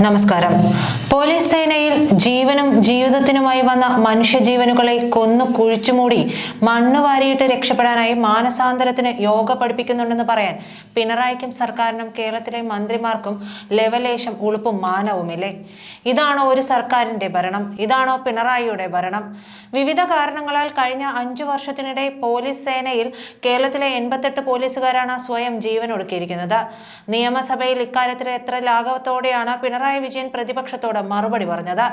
നമസ്കാരം പോലീസ് സേനയിൽ ജീവനും ജീവിതത്തിനുമായി വന്ന മനുഷ്യജീവനുകളെ കൊന്നു കുഴിച്ചുമൂടി മണ്ണ് വാരിയിട്ട് രക്ഷപ്പെടാനായി മാനസാന്തരത്തിന് യോഗ പഠിപ്പിക്കുന്നുണ്ടെന്ന് പറയാൻ പിണറായിക്കും സർക്കാരിനും കേരളത്തിലെ മന്ത്രിമാർക്കും ലെവലേശം ഉളുപ്പും മാനവുമില്ലേ? ഇതാണോ ഒരു സർക്കാരിന്റെ ഭരണം? ഇതാണോ പിണറായിയുടെ ഭരണം? വിവിധ കാരണങ്ങളാൽ കഴിഞ്ഞ അഞ്ചു വർഷത്തിനിടെ പോലീസ് സേനയിൽ കേരളത്തിലെ എൺപത്തെട്ട് പോലീസുകാരാണ് സ്വയം ജീവൻ ഒടുക്കിയിരിക്കുന്നത്. നിയമസഭയിൽ ഇക്കാര്യത്തിൽ എത്ര ലാഘവത്തോടെയാണ് പിണറായി വിജയൻ പ്രതിപക്ഷത്തോട് മറുപടി പറഞ്ഞത്.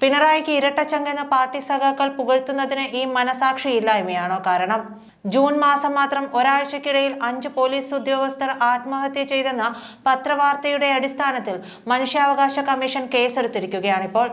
പിണറായിക്ക് ഇരട്ടച്ചങ്കെന്ന പാർട്ടി സഖാക്കൾ പുകഴ്ത്തുന്നതിന് ഈ മനസാക്ഷിയില്ലായ്മയാണോ കാരണം? ജൂൺ മാസം മാത്രം ഒരാഴ്ചക്കിടയിൽ അഞ്ച് പോലീസ് ഉദ്യോഗസ്ഥർ ആത്മഹത്യ ചെയ്തെന്ന പത്രവാർത്തയുടെ അടിസ്ഥാനത്തിൽ മനുഷ്യാവകാശ കമ്മീഷൻ കേസെടുത്തിരിക്കുകയാണിപ്പോൾ.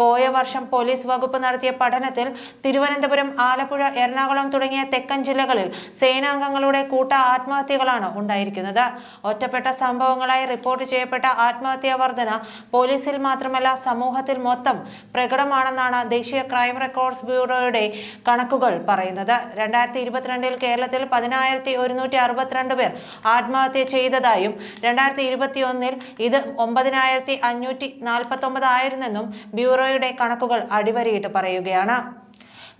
പോയ വർഷം പോലീസ് വകുപ്പ് നടത്തിയ പഠനത്തിൽ തിരുവനന്തപുരം ആലപ്പുഴ എറണാകുളം തുടങ്ങിയ തെക്കൻ ജില്ലകളിൽ സേനാംഗങ്ങളുടെ കൂട്ട ആത്മഹത്യകളാണ് ഉണ്ടായിരിക്കുന്നത്. ഒറ്റപ്പെട്ട സംഭവങ്ങളായി റിപ്പോർട്ട് ചെയ്യപ്പെട്ട ആത്മഹത്യാ വർധന പോലീസിൽ മാത്രമല്ല സമൂഹത്തിൽ മൊത്തം പ്രകടമാണെന്നാണ് ദേശീയ ക്രൈം റെക്കോർഡ്സ് ബ്യൂറോയുടെ കണക്കുകൾ പറയുന്നത്. രണ്ടായിരത്തി ഇരുപത്തിരണ്ടിൽ കേരളത്തിൽ പതിനായിരത്തി ഒരുന്നൂറ്റി അറുപത്തിരണ്ട് പേർ ആത്മഹത്യ ചെയ്തതായും രണ്ടായിരത്തി ഇരുപത്തി ഒന്നിൽ ഇത് ഒമ്പതിനായിരത്തി അഞ്ഞൂറ്റി നാൽപ്പത്തി ഒമ്പതായിരുന്നെന്നും ബ്യൂറോയുടെ കണക്കുകൾ അടിവരയിട്ട് പറയുകയാണ്.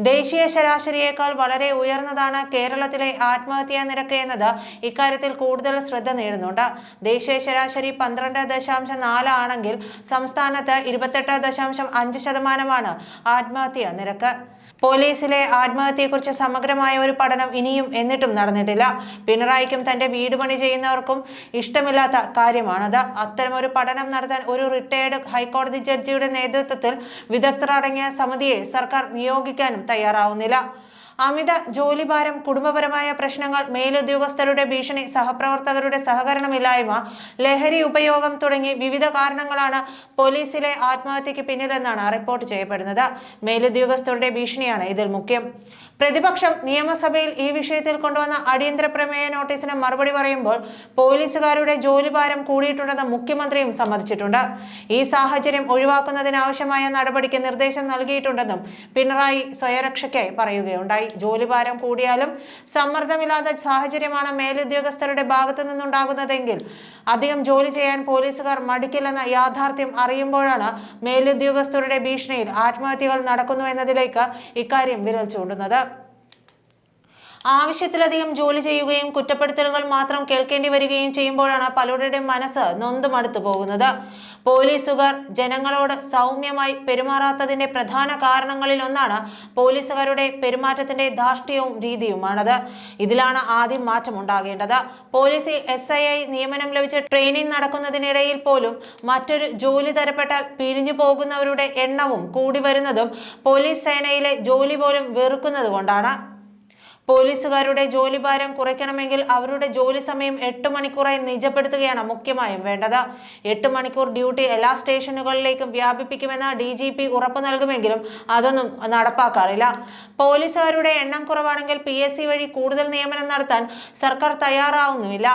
ദേശീയ ശരാശരിയേക്കാൾ വളരെ ഉയർന്നതാണ് കേരളത്തിലെ ആത്മഹത്യാ നിരക്ക് എന്നത്. ഇക്കാര്യത്തിൽ കൂടുതൽ ശ്രദ്ധ നേടുന്നുണ്ട്. ദേശീയ ശരാശരി പന്ത്രണ്ട് ദശാംശം നാല് ആണെങ്കിൽ സംസ്ഥാനത്ത് ഇരുപത്തെട്ട് ദശാംശം അഞ്ച് ശതമാനമാണ് ആത്മഹത്യാ നിരക്ക്. പോലീസിലെ ആത്മഹത്യയെക്കുറിച്ച് സമഗ്രമായ ഒരു പഠനം ഇനിയും എന്നിട്ടും നടന്നിട്ടില്ല. പിണറായിക്കും തന്റെ വീട് പണി ചെയ്യുന്നവർക്കും ഇഷ്ടമില്ലാത്ത കാര്യമാണത്. അത്തരമൊരു പഠനം നടത്താൻ ഒരു റിട്ടയർഡ് ഹൈക്കോടതി ജഡ്ജിയുടെ നേതൃത്വത്തിൽ വിദഗ്ധർ അടങ്ങിയ സമിതിയെ സർക്കാർ നിയോഗിക്കാനും തയ്യാറാവുന്നില്ല. അമിത ജോലിഭാരം കുടുംബപരമായ പ്രശ്നങ്ങൾ മേലുദ്യോഗസ്ഥരുടെ ഭീഷണി സഹപ്രവർത്തകരുടെ സഹകരണമില്ലായ്മ ലഹരി ഉപയോഗം തുടങ്ങി വിവിധ കാരണങ്ങളാണ് പോലീസിലെ ആത്മഹത്യക്ക് പിന്നിലെന്നാണ് റിപ്പോർട്ട് ചെയ്യപ്പെടുന്നത്. മേലുദ്യോഗസ്ഥരുടെ ഭീഷണിയാണ് ഇതിൽ മുഖ്യം. പ്രതിപക്ഷം നിയമസഭയിൽ ഈ വിഷയത്തിൽ കൊണ്ടുവന്ന അടിയന്തര പ്രമേയ നോട്ടീസിന് മറുപടി പറയുമ്പോൾ പോലീസുകാരുടെ ജോലിഭാരം കൂടിയിട്ടുണ്ടെന്ന് മുഖ്യമന്ത്രിയും സമ്മതിച്ചിട്ടുണ്ട്. ഈ സാഹചര്യം ഒഴിവാക്കുന്നതിനാവശ്യമായ നടപടിക്ക് നിർദ്ദേശം നൽകിയിട്ടുണ്ടെന്നും പിണറായി സ്വയരക്ഷയ്ക്കായി പറയുകയുണ്ടായി. ജോലിഭാരം കൂടിയാലും സമ്മർദ്ദമില്ലാത്ത സാഹചര്യമാണ് മേലുദ്യോഗസ്ഥരുടെ ഭാഗത്തു നിന്നുണ്ടാകുന്നതെങ്കിൽ അധികം ജോലി ചെയ്യാൻ പോലീസുകാർ മടിക്കില്ലെന്ന യാഥാർത്ഥ്യം അറിയുമ്പോഴാണ് മേലുദ്യോഗസ്ഥരുടെ ഭീഷണിയിൽ ആത്മഹത്യകൾ നടക്കുന്നു എന്നതിലേക്ക് ഇക്കാര്യം വിരൽ ചൂണ്ടുന്നത്. ആവശ്യത്തിലധികം ജോലി ചെയ്യുകയും കുറ്റപ്പെടുത്തലുകൾ മാത്രം കേൾക്കേണ്ടി വരികയും ചെയ്യുമ്പോഴാണ് പലരുടെയും മനസ്സ് നൊന്ത് മടുത്തു പോകുന്നത്. പോലീസുകാർ ജനങ്ങളോട് സൗമ്യമായി പെരുമാറാത്തതിന്റെ പ്രധാന കാരണങ്ങളിൽ ഒന്നാണ് പോലീസുകാരുടെ പെരുമാറ്റത്തിന്റെ ധാർഷ്ട്യവും രീതിയുമാണത്. ഇതിലാണ് ആദ്യം മാറ്റം ഉണ്ടാകേണ്ടത്. പോലീസ് എസ് ഐ ഐ നിയമനം ലഭിച്ച ട്രെയിനിങ് നടക്കുന്നതിനിടയിൽ പോലും മറ്റൊരു ജോലി തരപ്പെട്ടാൽ പിരിഞ്ഞു പോകുന്നവരുടെ എണ്ണവും കൂടി വരുന്നതും പോലീസ് സേനയിലെ ജോലി പോലും വെറുക്കുന്നത് കൊണ്ടാണ് പോലീസുകാരുടെ ജോലിഭാരം കുറയ്ക്കണമെങ്കിൽ അവരുടെ ജോലി സമയം എട്ട് മണിക്കൂറായി നിജപ്പെടുത്തുകയാണ് മുഖ്യമായും വേണ്ടത്. എട്ട് മണിക്കൂർ ഡ്യൂട്ടി എല്ലാ സ്റ്റേഷനുകളിലേക്കും വ്യാപിപ്പിക്കുമെന്ന് ഡി ജി പി ഉറപ്പു നൽകുമെങ്കിലും അതൊന്നും നടപ്പാക്കാറില്ല. പോലീസുകാരുടെ എണ്ണം കുറവാണെങ്കിൽ പി എസ് സി വഴി കൂടുതൽ നിയമനം നടത്താൻ സർക്കാർ തയ്യാറാവുന്നുമില്ല.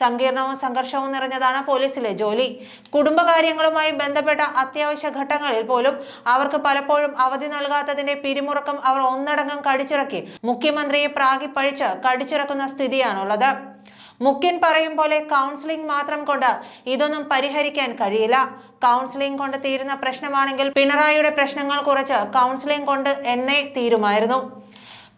സങ്കീർണവും സംഘർഷവും നിറഞ്ഞതാണ് പോലീസിലെ ജോലി. കുടുംബകാര്യങ്ങളുമായി ബന്ധപ്പെട്ട അത്യാവശ്യ ഘട്ടങ്ങളിൽ പോലും അവർക്ക് പലപ്പോഴും അവധി നൽകാത്തതിന്റെ പിരിമുറുക്കം അവർ ഒന്നടങ്കം കടിച്ചിറക്കി. മുഖ്യമന്ത്രിയെ പ്രാഗിപ്പഴിച്ച് കടിച്ചിറക്കുന്ന സ്ഥിതിയാണുള്ളത്. മുഖ്യൻ പറയും പോലെ കൗൺസിലിംഗ് മാത്രം കൊണ്ട് ഇതൊന്നും പരിഹരിക്കാൻ കഴിയില്ല. കൗൺസിലിംഗ് കൊണ്ട് തീരുന്ന പ്രശ്നമാണെങ്കിൽ പിണറായിയുടെ പ്രശ്നങ്ങൾ കുറച്ച് കൗൺസിലിംഗ് കൊണ്ട് എന്നേ തീരുമായിരുന്നു.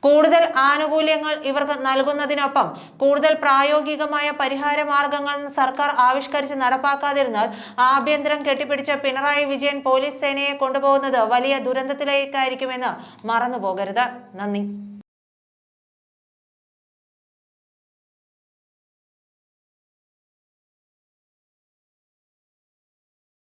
കൂടുതൽ ആനുകൂല്യങ്ങൾ ഇവർക്ക് നൽകുന്നതിനൊപ്പം കൂടുതൽ പ്രായോഗികമായ പരിഹാര മാർഗങ്ങൾ സർക്കാർ ആവിഷ്കരിച്ച് നടപ്പാക്കാതിരുന്നാൽ ആഭ്യന്തരം കെട്ടിപ്പിടിച്ച പിണറായി വിജയൻ പോലീസ് സേനയെ കൊണ്ടുപോകുന്നത് വലിയ ദുരന്തത്തിലേക്കായിരിക്കുമെന്ന് മറന്നുപോകരുത്. നന്ദി.